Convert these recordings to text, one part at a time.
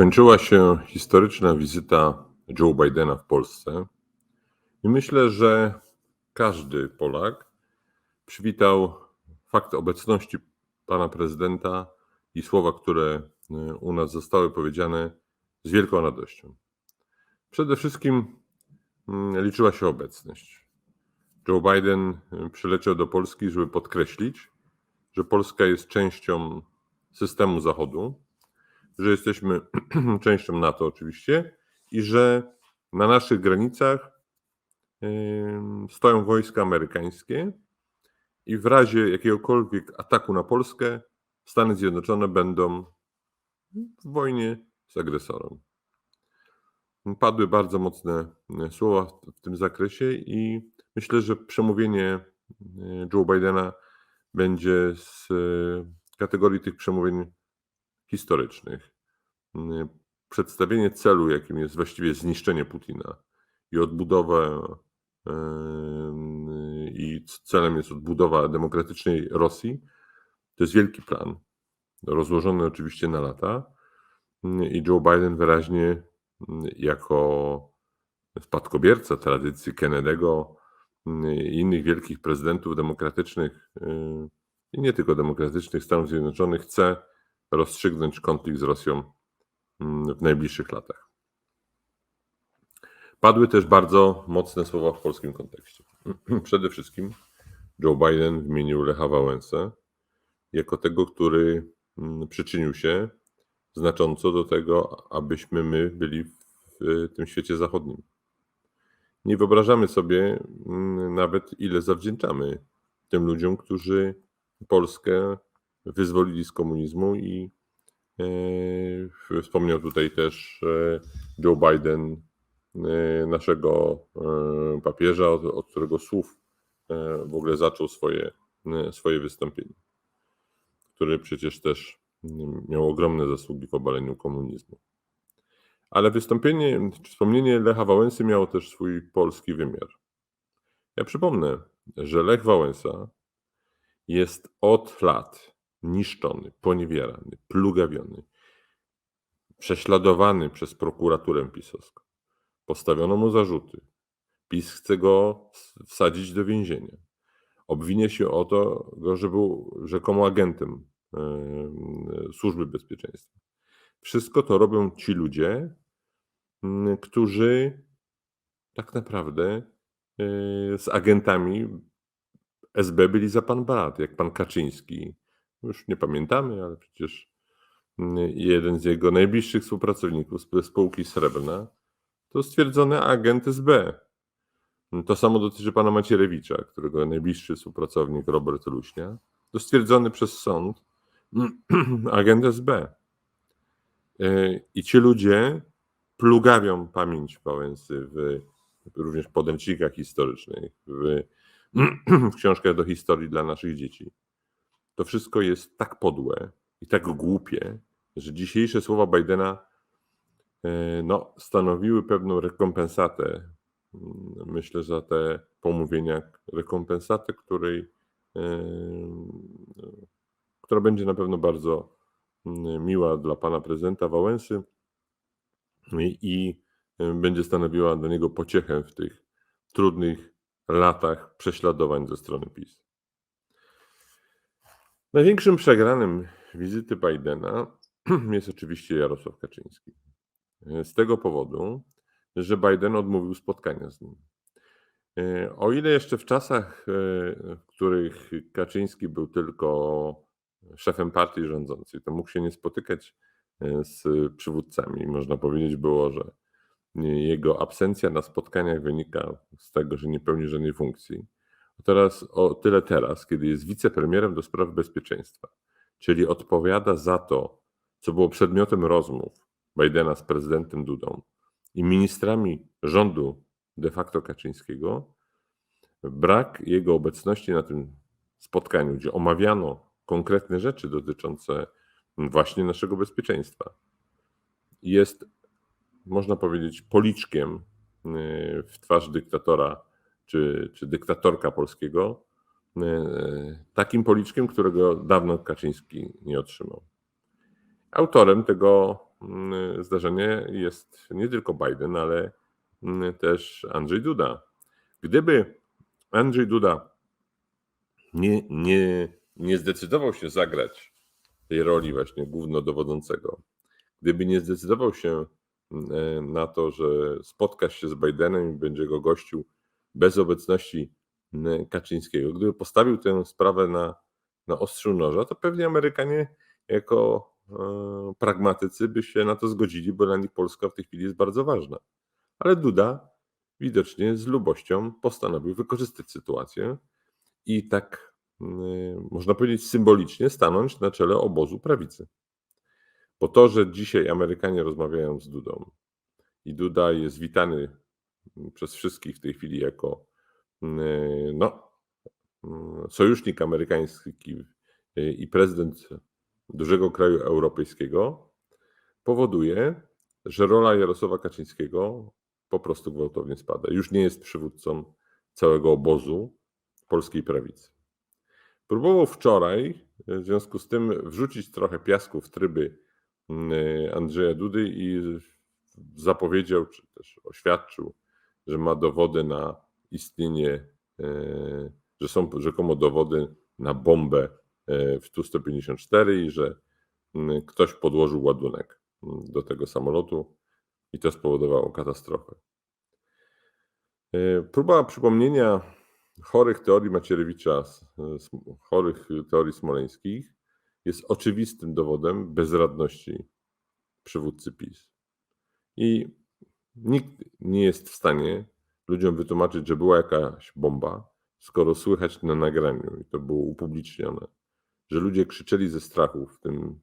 Skończyła się historyczna wizyta Joe Bidena w Polsce i myślę, że każdy Polak przywitał fakt obecności pana prezydenta i słowa, które y, u nas zostały powiedziane z wielką radością. Przede wszystkim mm, liczyła się obecność. Joe Biden y, przyleciał do Polski, żeby podkreślić, że Polska jest częścią systemu Zachodu, że jesteśmy częścią NATO oczywiście i że na naszych granicach stoją wojska amerykańskie i w razie jakiegokolwiek ataku na Polskę Stany Zjednoczone będą w wojnie z agresorem. Padły bardzo mocne e, słowa w- w tym zakresie i myślę, że przemówienie e, Joe Bidena będzie z e, kategorii tych przemówień historycznych. Mm, Przedstawienie celu, jakim jest właściwie zniszczenie Putina i odbudowę em, i celem jest odbudowa demokratycznej Rosji, to jest wielki plan, rozłożony oczywiście na lata Mm, i Joe Biden wyraźnie mm, jako spadkobierca tradycji Kennedy'ego i innych wielkich prezydentów demokratycznych y, i nie tylko demokratycznych Stanów Zjednoczonych chce rozstrzygnąć konflikt z Rosją mm, w najbliższych latach. Padły też bardzo mocne słowa w polskim kontekście. Przede wszystkim Joe Biden wymienił Lecha Wałęsę jako tego, który mm, przyczynił się znacząco do tego, abyśmy my byli w tym świecie zachodnim. Nie wyobrażamy sobie mm, nawet, ile zawdzięczamy tym ludziom, którzy Polskę wyzwolili z komunizmu i e, wspomniał tutaj też e, Joe Biden e, naszego papieża, od, którego słów w ogóle zaczął swoje, swoje wystąpienie, który przecież też miał ogromne zasługi w obaleniu komunizmu. Ale wystąpienie, wspomnienie Lecha Wałęsy miało też swój polski wymiar. Ja przypomnę, że Lech Wałęsa jest od lat niszczony, poniewierany, plugawiony, prześladowany przez prokuraturę pisowską. Postawiono mu zarzuty. PiS chce go wsadzić do więzienia. Obwinia się o to, go, że był rzekomo agentem em, służby bezpieczeństwa. Wszystko to robią ci ludzie, którzy tak naprawdę e, z agentami SB byli za pan brat, jak pan Kaczyński. Już nie pamiętamy, ale przecież mm, jeden z jego najbliższych współpracowników spółki Srebrna to stwierdzony agent SB. To samo dotyczy pana Macierewicza, którego najbliższy współpracownik Robert Luśnia to stwierdzony przez sąd agent SB. E, I ci ludzie plugawią pamięć Wałęsy w również podręcznikach historycznych, w, w książkach do historii dla naszych dzieci. To wszystko jest tak podłe i tak głupie, że dzisiejsze słowa Bidena e, no, stanowiły pewną rekompensatę, mm, myślę, za te pomówienia, rekompensatę, której, e, która będzie na pewno bardzo mm, miła dla pana prezydenta Wałęsy i, e, będzie stanowiła dla niego pociechę w tych trudnych latach prześladowań ze strony PiS. Największym przegranym wizyty Bidena jest oczywiście Jarosław Kaczyński. E, Z tego powodu, że Biden odmówił spotkania z nim. E, O ile jeszcze w czasach, e, w których Kaczyński był tylko szefem partii rządzącej, to mógł się nie spotykać z przywódcami. Można powiedzieć było, że jego absencja na spotkaniach wynika z tego, że nie pełni żadnej funkcji. Teraz o tyle teraz, kiedy jest wicepremierem do spraw bezpieczeństwa, czyli odpowiada za to, co było przedmiotem rozmów Bidena z prezydentem Dudą i ministrami rządu de facto Kaczyńskiego, brak jego obecności na tym spotkaniu, gdzie omawiano konkretne rzeczy dotyczące właśnie naszego bezpieczeństwa, jest, można powiedzieć, policzkiem y, w twarz dyktatora czy, czy dyktatorka polskiego, y, takim policzkiem, którego dawno Kaczyński nie otrzymał. Autorem tego mm, zdarzenie jest nie tylko Biden, ale mm, też Andrzej Duda. Gdyby Andrzej Duda nie, nie, nie zdecydował się zagrać tej roli właśnie głównodowodzącego, gdyby nie zdecydował się mm, na to, że spotka się z Bidenem i będzie go gościł bez obecności mm, Kaczyńskiego, gdyby postawił tę sprawę na, na ostrzu noża, to pewnie Amerykanie jako e, pragmatycy by się na to zgodzili, bo dla nich Polska w tej chwili jest bardzo ważna. Ale Duda widocznie z lubością postanowił wykorzystać sytuację i tak mm, można powiedzieć symbolicznie stanąć na czele obozu prawicy. Bo to, że dzisiaj Amerykanie rozmawiają z Dudą i Duda jest witany przez wszystkich w tej chwili jako mm, no, mm, sojusznik amerykański i prezydent dużego kraju europejskiego, powoduje, że rola Jarosława Kaczyńskiego po prostu gwałtownie spada. Już nie jest przywódcą całego obozu polskiej prawicy. Próbował wczoraj w związku z tym wrzucić trochę piasku w tryby Andrzeja Dudy i zapowiedział, czy też oświadczył, że ma dowody na istnienie, e, że są rzekomo dowody na bombę e, w Tu-154 i że ktoś podłożył ładunek do tego samolotu i to spowodowało katastrofę. E, próba przypomnienia chorych teorii Macierewicza, chorych teorii smoleńskich jest oczywistym dowodem bezradności przywódcy PiS. I nikt nie jest w stanie ludziom wytłumaczyć, że była jakaś bomba, skoro słychać na nagraniu, i to było upublicznione, że ludzie krzyczeli ze strachu w tym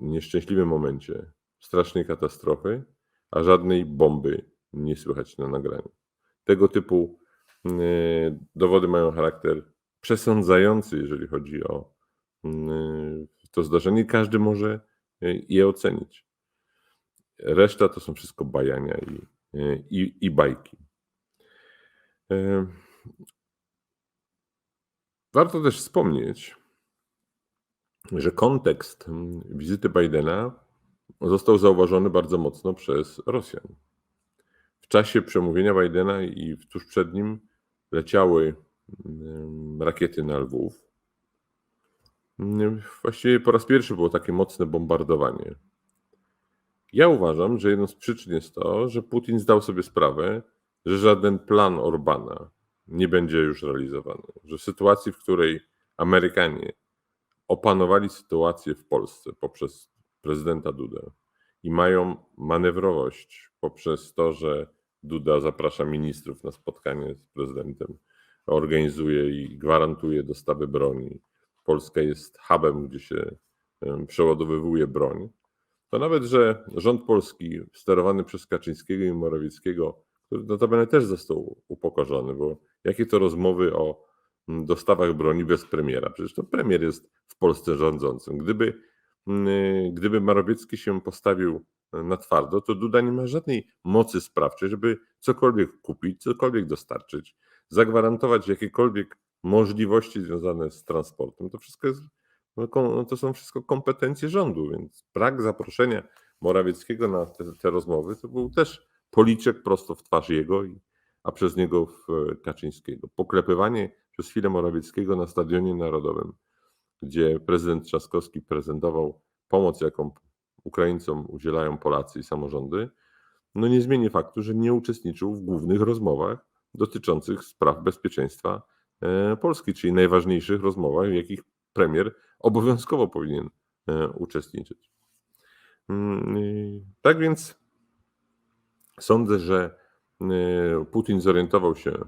nieszczęśliwym momencie strasznej katastrofy, a żadnej bomby nie słychać na nagraniu. Tego typu dowody mają charakter przesądzający, jeżeli chodzi o to zdarzenie. Każdy może je ocenić. Reszta to są wszystko bajania i, i, i bajki. Warto też wspomnieć, że kontekst wizyty Bidena został zauważony bardzo mocno przez Rosjan. W czasie przemówienia Bidena i tuż przed nim leciały rakiety na Lwów. Właściwie po raz pierwszy było takie mocne bombardowanie. Ja uważam, że jedną z przyczyn jest to, że Putin zdał sobie sprawę, że żaden plan Orbana nie będzie już realizowany. Że w sytuacji, w której Amerykanie opanowali sytuację w Polsce poprzez prezydenta Dudę i mają manewrowość poprzez to, że Duda zaprasza ministrów na spotkanie z prezydentem, organizuje i gwarantuje dostawy broni. Polska jest hubem, gdzie się przeładowywuje broń. To nawet, że rząd polski sterowany przez Kaczyńskiego i Morawieckiego, który notabene też został upokorzony, bo jakie to rozmowy o dostawach broni bez premiera? Przecież to premier jest w Polsce rządzącym. Gdyby Mm, gdyby Morawiecki się postawił na twardo, to Duda nie ma żadnej mocy sprawczej, żeby cokolwiek kupić, cokolwiek dostarczyć, zagwarantować jakiekolwiek możliwości związane z transportem. To wszystko jest, no, no, to są wszystko kompetencje rządu, więc brak zaproszenia Morawieckiego na te, te rozmowy to był też policzek prosto w twarz jego, a przez niego w e, Kaczyńskiego. Poklepywanie przez chwilę Morawieckiego na Stadionie Narodowym gdzie prezydent Trzaskowski prezentował pomoc, jaką Ukraińcom udzielają Polacy i samorządy, no nie zmieni faktu, że nie uczestniczył w głównych rozmowach dotyczących spraw bezpieczeństwa e, Polski, czyli najważniejszych rozmowach, w jakich premier obowiązkowo powinien e, uczestniczyć. Mm, tak więc sądzę, że e, Putin zorientował się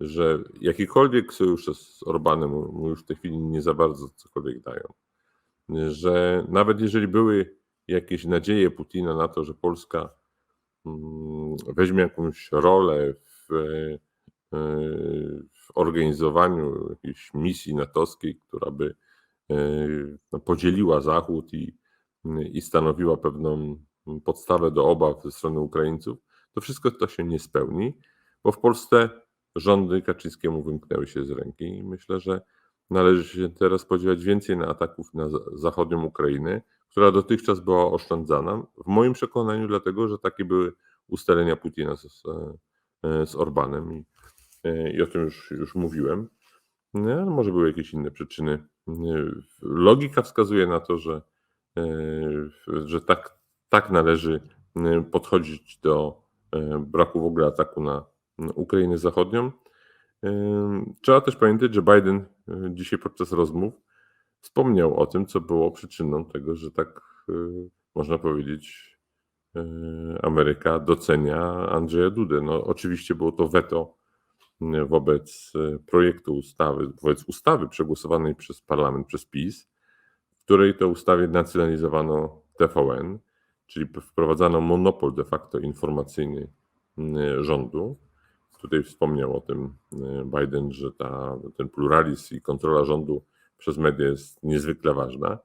że jakikolwiek sojusze z Orbanem mu już w tej chwili nie za bardzo cokolwiek dają. Że nawet jeżeli były jakieś nadzieje Putina na to, że Polska mm, weźmie jakąś rolę w, e, w organizowaniu jakiejś misji natowskiej, która by podzieliła Zachód i, i stanowiła pewną podstawę do obaw ze strony Ukraińców, to wszystko to się nie spełni, bo w Polsce rządy Kaczyńskiemu wymknęły się z ręki i myślę, że należy się teraz spodziewać więcej na ataków na zachodnią Ukrainę, która dotychczas była oszczędzana. W moim przekonaniu, dlatego, że takie były ustalenia Putina z, z Orbanem i, i o tym już, już mówiłem. No, może były jakieś inne przyczyny. Logika wskazuje na to, że, że tak, tak należy podchodzić do braku w ogóle ataku na Ukrainę Zachodnią. Trzeba też pamiętać, że Biden dzisiaj podczas rozmów wspomniał o tym, co było przyczyną tego, że tak można powiedzieć, Ameryka docenia Andrzeja Dudę. No, oczywiście było to weto wobec projektu ustawy, wobec ustawy przegłosowanej przez parlament, przez PiS, w której to ustawie nacjonalizowano TVN, czyli wprowadzano monopol de facto informacyjny rządu. Tutaj wspomniał o tym Biden, że ta, ten pluralizm i kontrola rządu przez media jest niezwykle ważna.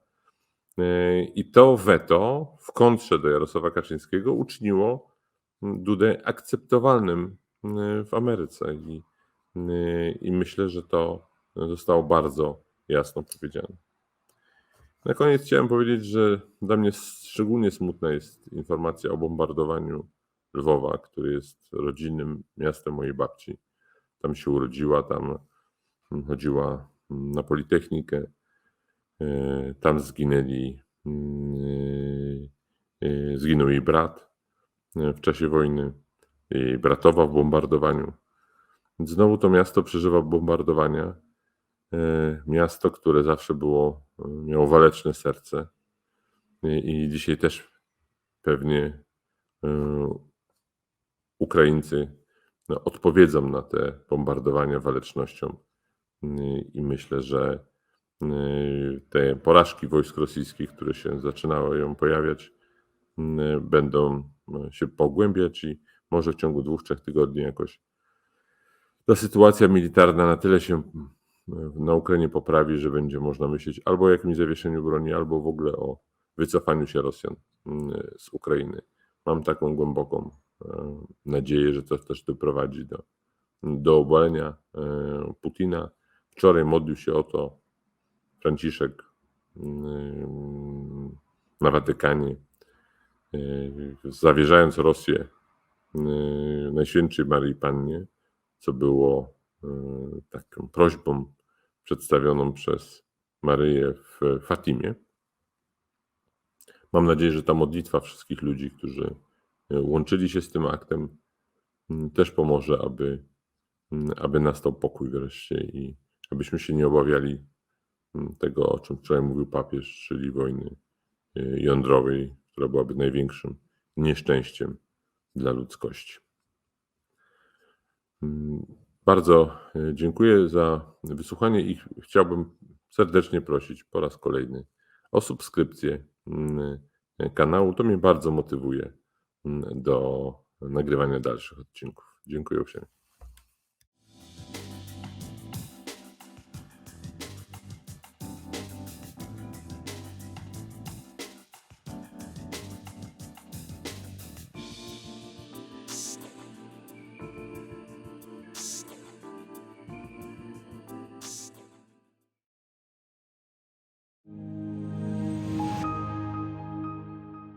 I to weto w kontrze do Jarosława Kaczyńskiego uczyniło Dudę akceptowalnym w Ameryce. I, I myślę, że to zostało bardzo jasno powiedziane. Na koniec chciałem powiedzieć, że dla mnie szczególnie smutna jest informacja o bombardowaniu Lwowa, który jest rodzinnym miastem mojej babci. Tam się urodziła, tam chodziła na Politechnikę. Tam zginęli, zginął jej brat w czasie wojny, jej bratowa w bombardowaniu. Znowu to miasto przeżywa bombardowania. Miasto, które zawsze było, miało waleczne serce i dzisiaj też pewnie Ukraińcy no, odpowiedzą na te bombardowania walecznością. I myślę, że te porażki wojsk rosyjskich, które się zaczynały ją pojawiać, będą się pogłębiać i może w ciągu dwóch, trzech tygodni jakoś ta sytuacja militarna na tyle się na Ukrainie poprawi, że będzie można myśleć albo o jakimś zawieszeniu broni, albo w ogóle o wycofaniu się Rosjan z Ukrainy. Mam taką głęboką nadzieję, że to też doprowadzi do, do obalenia Putina. Wczoraj modlił się o to Franciszek na Watykanie, zawierzając Rosję Najświętszej Marii Pannie, co było taką prośbą przedstawioną przez Maryję w Fatimie. Mam nadzieję, że ta modlitwa wszystkich ludzi, którzy łączyli się z tym aktem, też pomoże, aby, aby nastał pokój wreszcie i abyśmy się nie obawiali tego, o czym wczoraj mówił papież, czyli wojny jądrowej, która byłaby największym nieszczęściem dla ludzkości. Bardzo dziękuję za wysłuchanie i chciałbym serdecznie prosić po raz kolejny o subskrypcję kanału. To mnie bardzo motywuje do nagrywania dalszych odcinków. Dziękuję uprzejmie.